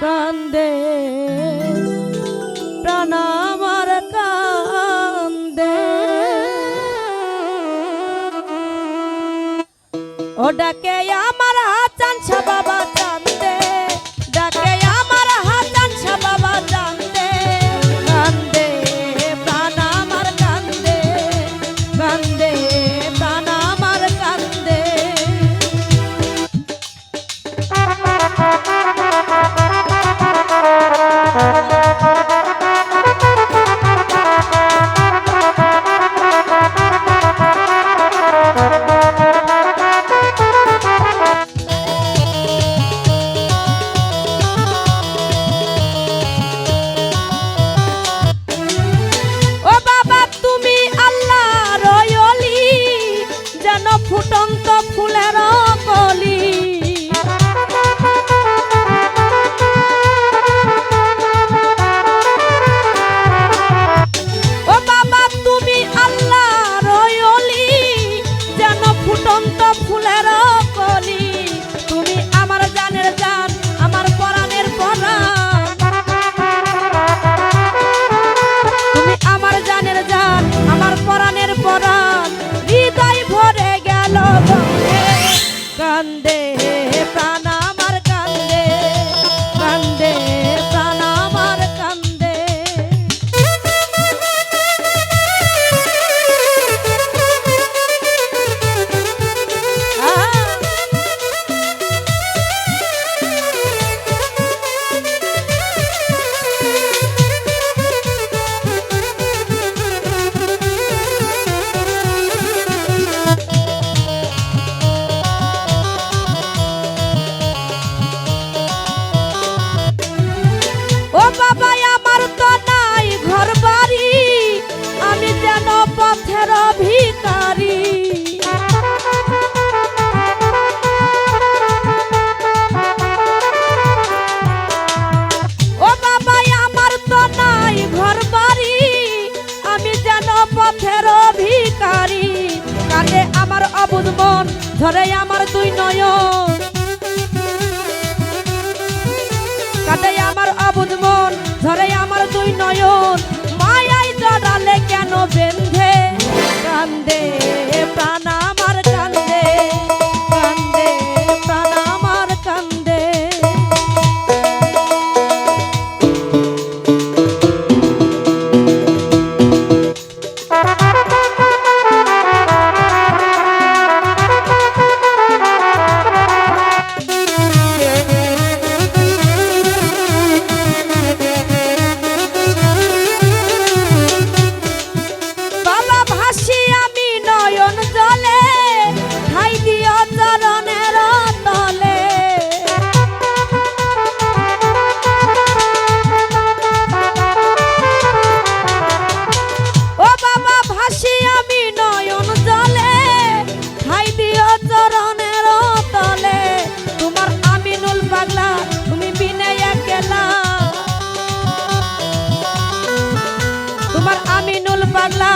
কান্দে দে প্রাণ আমার কান ও ডাকে আমার হাত বাবা। ধরে আমার দুই নয় কাটে আমার অবুধ মন, ধরে আমার দুই নয় মায়াই জড়ালে কেন বেঁধে? কান্দে। পাগলা